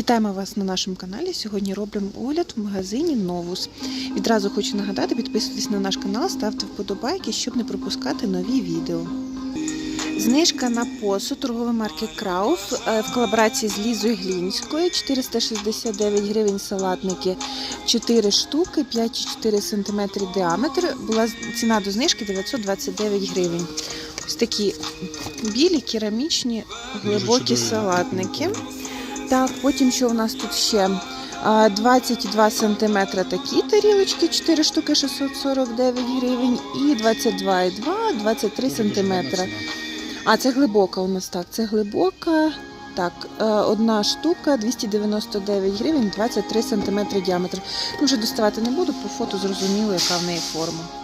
Вітаємо вас на нашому каналі. Сьогодні робимо огляд в магазині Новус. Відразу хочу нагадати, підписуйтесь на наш канал, ставте вподобайки, щоб не пропускати нові відео. Знижка на посуд торгової марки Крауф е, в колаборації з Лізою Глінською 469 гривень салатники 4 штуки, 5,4 см діаметр. Була ціна до знижки 929 гривень. Ось такі білі керамічні глибокі салатники. Так, потім що у нас тут ще? 22 см такі тарілочки, 4 штуки 649 гривень і 22,2, 23 см. А, це глибока у нас так. Це глибока. Так, е, одна штука 299 гривень, 23 см діаметр. Ну, вже доставати не буду, по фото зрозуміло, яка в неї форма.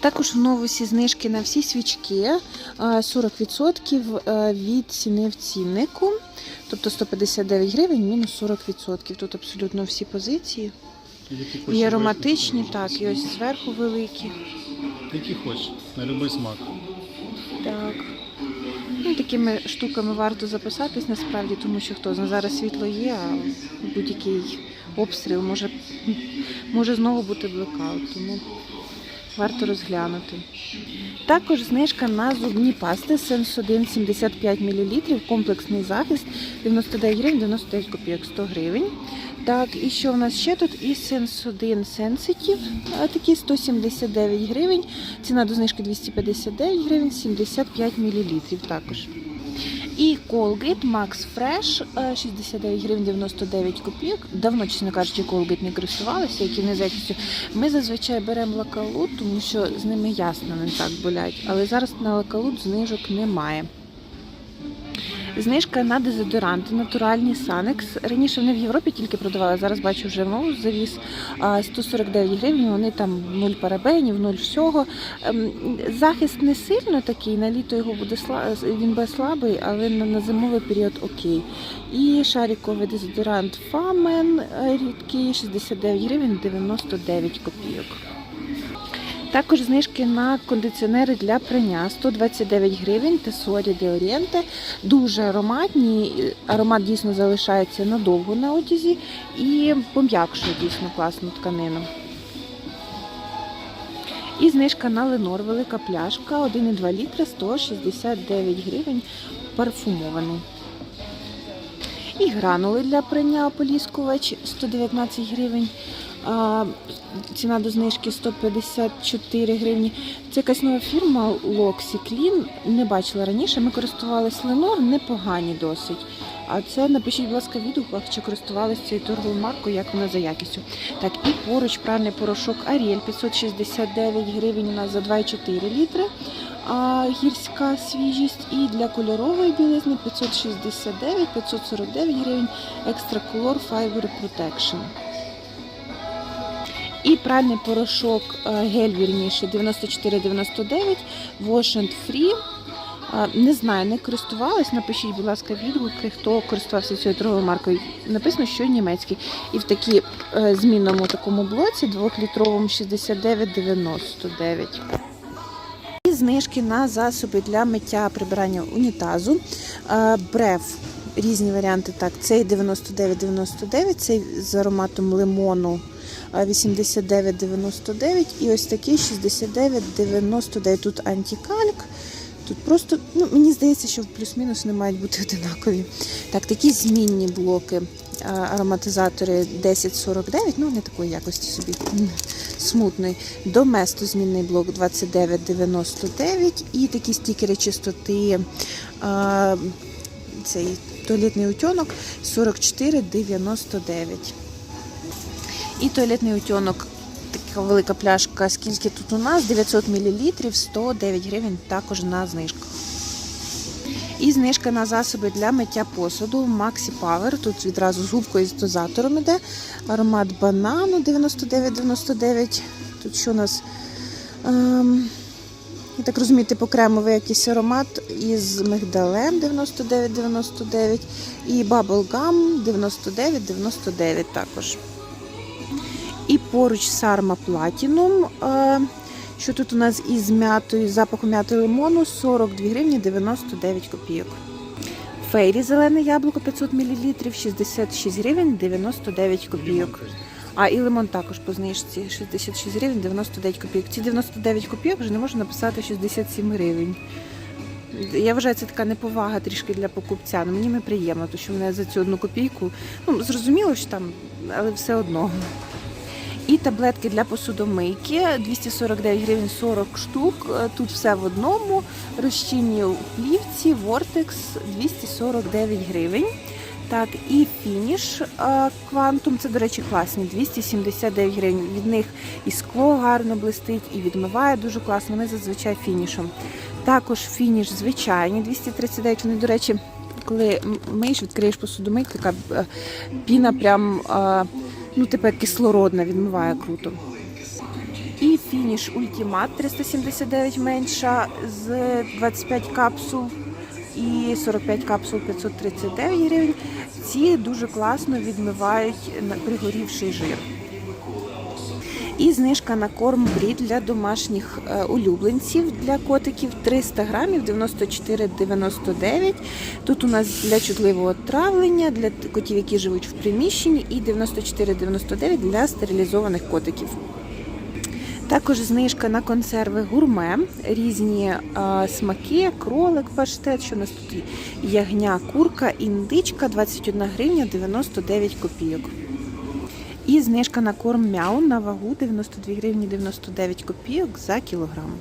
Також в новусі знижки на всі свічки е, 40% е, від ціни в ціннику. Тобто 159 гривень мінус 40%. Тут абсолютно всі позиції. І ароматичні, так, і ось зверху великі. Які хочеш, на будь-який смак. Так. Ну, такими штуками варто записатись насправді, тому що хто знає, зараз світло є, а будь-який обстріл може, може знову бути блекаут, тому варто розглянути. Також знижка на зубні пасти Sensodyne 75 мл, комплексний захист 99 гривень 99 копійок 100 гривень. Так, і що в нас ще тут? І Sensodyne Sensitive, а, такі 179 гривень. Ціна до знижки 259 гривень, 75 мл також. І Colgate Max Fresh е, 69 гривень 99 копійок. Давно, чесно кажучи, Colgate не користувалися, які не захистю. Ми зазвичай беремо лакалут, тому що з ними ясно не так болять. Але зараз на лакалут знижок немає. Знижка на дезодоранти, натуральні Санекс. Раніше вони в Європі тільки продавали, зараз бачу вже нову завіз. 149 гривень, вони там нуль парабенів, нуль всього. Ем, Захист не сильно такий, на літо його буде він буде слабий, але на, на зимовий період окей. І шариковий дезодорант Фамен е, рідкий 69 гривень 99 копійок. Також знижки на кондиціонери для прання 129 гривень Тесорі де Орієнте. Дуже ароматні. Аромат дійсно залишається надовго на одязі і пом'якшує дійсно класну тканину. І знижка на Ленор, велика пляшка 1,2 літра 169 гривень парфумований. І гранули для прання ополіскувач 119 гривень. Ціна до знижки 154 гривні. Це якась нова фірма Clean. Не бачила раніше. Ми користувалися Ленор, непогані досить. А це напишіть, будь ласка, в відгуках, чи користувалися цією торговою маркою, як вона за якістю. Так, і поруч пральний порошок Ariel 569 гривень у нас за 2,4 літри. А гірська свіжість і для кольорової білизни 569, 549 гривень Extra Color Fiber Protection. І пральний порошок е, гель вірніше 94,99 Wash and Free. Е, Не знаю, не користувалась. Напишіть, будь ласка, відгуки, хто користувався цією торговою маркою. Написано, що німецький. І в такій е, змінному такому блоці 2-літровому 69,99. І знижки на засоби для миття прибирання унітазу. Брев. Різні варіанти. Так, цей 99,99, цей з ароматом лимону 89,99 і ось такий 69,99. Тут антикальк. Тут просто, ну, мені здається, що плюс-мінус не мають бути одинакові. Так, такі змінні блоки. Ароматизатори 1049, ну не такої якості собі м, смутної. Доместо змінний блок 29,99 і такі стікери чистоти. а, Цей туалетний утенок 44,99. І туалетний утенок, така велика пляшка, скільки тут у нас? 900 мл, 109 гривень також на знижках. І знижка на засоби для миття посуду Maxi Power. Тут відразу з губкою з дозатором іде. Аромат банану 99,99. Тут що у нас? Ем, я так розумію, типу кремовий якийсь аромат із мигдалем 99,99 і Bubblegum 99,99 також. І поруч Сарма Platinum. е, Що тут у нас із м'ятою, запахом м'яти лимону 42 гривні 99 копійок. Фейрі зелене яблуко 500 мл 66 гривень 99 копійок. А і лимон також по знижці 66 гривень 99 копійок. Ці 99 копійок вже не можна написати 67 гривень. Я вважаю, це така неповага трішки для покупця. Ну, мені не приємно, тому що мене за цю одну копійку. Ну, зрозуміло, що там, але все одно. І таблетки для посудомийки 249 гривень 40 штук. Е, Тут все в одному. Розчинні у плівці, Vortex 249 гривень. Так, і фініш е, квантум, це, до речі, класні, 279 гривень. Від них і скло гарно блистить, і відмиває дуже класно. Вони зазвичай фінішом. Також фініш звичайні 239. Вони, до речі, коли миєш, відкриєш посудомийку, така е, піна прям, ну, тепер кислородна, відмиває круто. І фініш Ультимат 379 менша з 25 капсул і 45 капсул 539 гривень. Ці дуже класно відмивають пригорівший жир. І знижка на корм брід для домашніх е, улюбленців для котиків 300 грамів 94,99. Тут у нас для чутливого травлення, для котів, які живуть в приміщенні, і 94,99 для стерилізованих котиків. Також знижка на консерви гурме, різні а, смаки, кролик, паштет, що у нас тут ягня, курка, індичка 21 гривня 99 копійок. І знижка на корм мяу на вагу 92 гривні 99 копійок за кілограм.